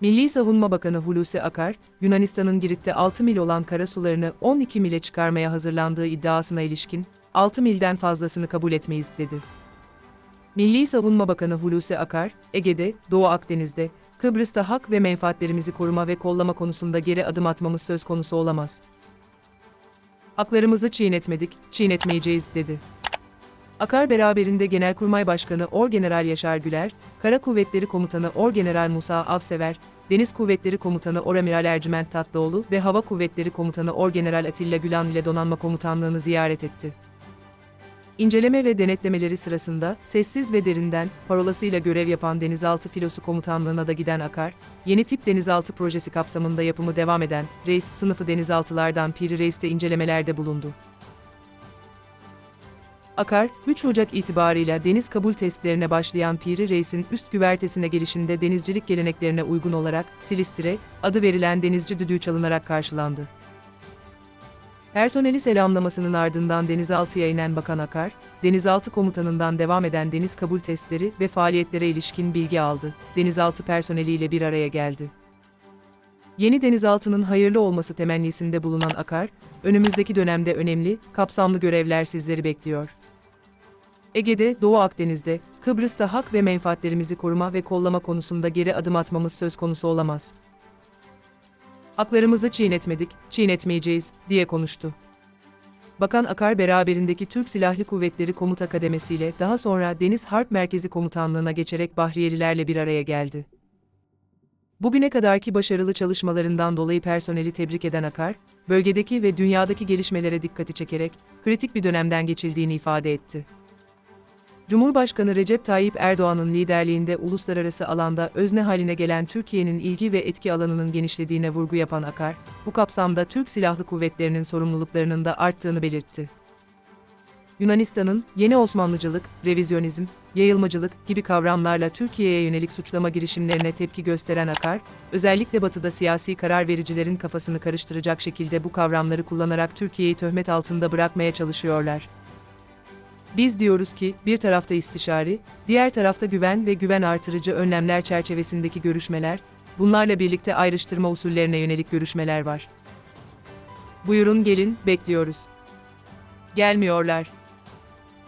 Milli Savunma Bakanı Hulusi Akar, Yunanistan'ın Girit'te 6 mil olan karasularını 12 mile çıkarmaya hazırlandığı iddiasına ilişkin, 6 milden fazlasını kabul etmeyiz, dedi. Milli Savunma Bakanı Hulusi Akar, Ege'de, Doğu Akdeniz'de, Kıbrıs'ta hak ve menfaatlerimizi koruma ve kollama konusunda geri adım atmamız söz konusu olamaz. Haklarımızı çiğnetmedik, çiğnetmeyeceğiz, dedi. Akar beraberinde Genelkurmay Başkanı Orgeneral Yaşar Güler, Kara Kuvvetleri Komutanı Orgeneral Musa Avsever, Deniz Kuvvetleri Komutanı Oramiral Ercüment Tatlıoğlu ve Hava Kuvvetleri Komutanı Orgeneral Atilla Gülan ile Donanma Komutanlığını ziyaret etti. İnceleme ve denetlemeleri sırasında sessiz ve derinden parolasıyla görev yapan Denizaltı Filosu Komutanlığı'na da giden Akar, yeni tip denizaltı projesi kapsamında yapımı devam eden Reis sınıfı denizaltılardan Piri Reis'te incelemelerde bulundu. Akar, 3 Ocak itibarıyla deniz kabul testlerine başlayan Piri Reis'in üst güvertesine gelişinde denizcilik geleneklerine uygun olarak Silistire adı verilen denizci düdüğü çalınarak karşılandı. Personeli selamlamasının ardından denizaltıya inen Bakan Akar, denizaltı komutanından devam eden deniz kabul testleri ve faaliyetlere ilişkin bilgi aldı. Denizaltı personeliyle bir araya geldi. Yeni denizaltının hayırlı olması temennisinde bulunan Akar, önümüzdeki dönemde önemli, kapsamlı görevler sizleri bekliyor. Ege'de, Doğu Akdeniz'de, Kıbrıs'ta hak ve menfaatlerimizi koruma ve kollama konusunda geri adım atmamız söz konusu olamaz. Haklarımızı çiğnetmedik, çiğnetmeyeceğiz, diye konuştu. Bakan Akar beraberindeki Türk Silahlı Kuvvetleri Komuta Kademesi ile daha sonra Deniz Harp Merkezi Komutanlığı'na geçerek Bahriyelilerle bir araya geldi. Bugüne kadarki başarılı çalışmalarından dolayı personeli tebrik eden Akar, bölgedeki ve dünyadaki gelişmelere dikkati çekerek kritik bir dönemden geçildiğini ifade etti. Cumhurbaşkanı Recep Tayyip Erdoğan'ın liderliğinde uluslararası alanda özne haline gelen Türkiye'nin ilgi ve etki alanının genişlediğine vurgu yapan Akar, bu kapsamda Türk Silahlı Kuvvetleri'nin sorumluluklarının da arttığını belirtti. Yunanistan'ın yeni Osmanlıcılık, revizyonizm, yayılmacılık gibi kavramlarla Türkiye'ye yönelik suçlama girişimlerine tepki gösteren Akar, özellikle batıda siyasi karar vericilerin kafasını karıştıracak şekilde bu kavramları kullanarak Türkiye'yi töhmet altında bırakmaya çalışıyorlar. Biz diyoruz ki, bir tarafta istişari, diğer tarafta güven ve güven artırıcı önlemler çerçevesindeki görüşmeler, bunlarla birlikte ayrıştırma usullerine yönelik görüşmeler var. Buyurun gelin, bekliyoruz. Gelmiyorlar.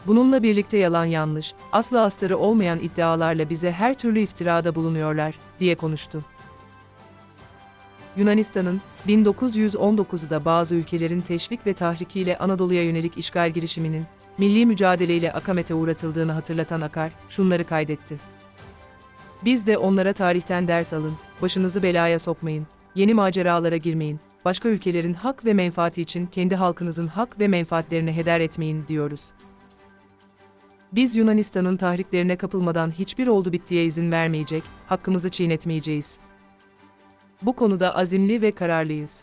Bununla birlikte yalan yanlış, aslı astarı olmayan iddialarla bize her türlü iftirada bulunuyorlar, diye konuştu. Yunanistan'ın, 1919'da bazı ülkelerin teşvik ve tahrikiyle Anadolu'ya yönelik işgal girişiminin, milli mücadeleyle akamete uğratıldığını hatırlatan Akar, şunları kaydetti. Biz de onlara tarihten ders alın, başınızı belaya sokmayın, yeni maceralara girmeyin, başka ülkelerin hak ve menfaati için kendi halkınızın hak ve menfaatlerini heder etmeyin diyoruz. Biz Yunanistan'ın tahriklerine kapılmadan hiçbir oldu bittiye izin vermeyecek, hakkımızı çiğnetmeyeceğiz. Bu konuda azimli ve kararlıyız.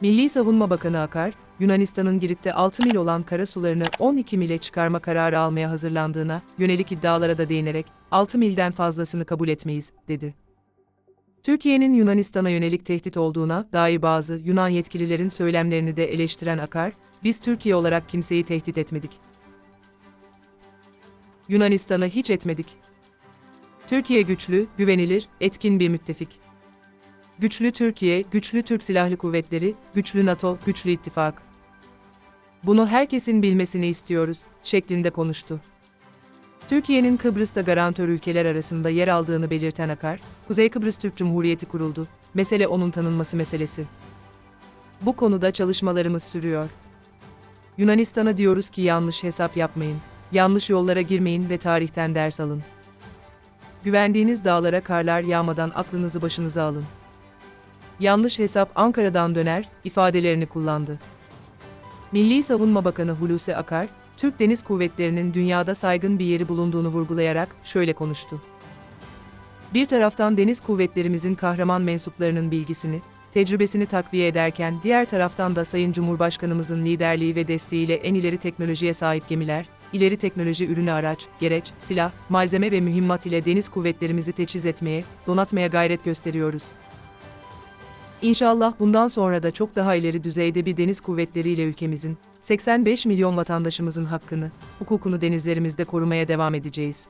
Milli Savunma Bakanı Akar, Yunanistan'ın Girit'te 6 mil olan kara sularını 12 mile çıkarma kararı almaya hazırlandığına yönelik iddialara da değinerek 6 milden fazlasını kabul etmeyiz, dedi. Türkiye'nin Yunanistan'a yönelik tehdit olduğuna dair bazı Yunan yetkililerin söylemlerini de eleştiren Akar, biz Türkiye olarak kimseyi tehdit etmedik. Yunanistan'ı hiç etmedik. Türkiye güçlü, güvenilir, etkin bir müttefik. Güçlü Türkiye, güçlü Türk Silahlı Kuvvetleri, güçlü NATO, güçlü ittifak. Bunu herkesin bilmesini istiyoruz, şeklinde konuştu. Türkiye'nin Kıbrıs'ta garantör ülkeler arasında yer aldığını belirten Akar, Kuzey Kıbrıs Türk Cumhuriyeti kuruldu. Mesele onun tanınması meselesi. Bu konuda çalışmalarımız sürüyor. Yunanistan'a diyoruz ki yanlış hesap yapmayın, yanlış yollara girmeyin ve tarihten ders alın. Güvendiğiniz dağlara karlar yağmadan aklınızı başınıza alın. Yanlış hesap Ankara'dan döner ifadelerini kullandı. Milli Savunma Bakanı Hulusi Akar, Türk Deniz Kuvvetleri'nin dünyada saygın bir yeri bulunduğunu vurgulayarak şöyle konuştu. Bir taraftan deniz kuvvetlerimizin kahraman mensuplarının bilgisini, tecrübesini takviye ederken diğer taraftan da Sayın Cumhurbaşkanımızın liderliği ve desteğiyle en ileri teknolojiye sahip gemiler, ileri teknoloji ürünü araç, gereç, silah, malzeme ve mühimmat ile deniz kuvvetlerimizi teçhiz etmeye, donatmaya gayret gösteriyoruz. İnşallah bundan sonra da çok daha ileri düzeyde bir deniz kuvvetleriyle ülkemizin, 85 milyon vatandaşımızın hakkını, hukukunu denizlerimizde korumaya devam edeceğiz.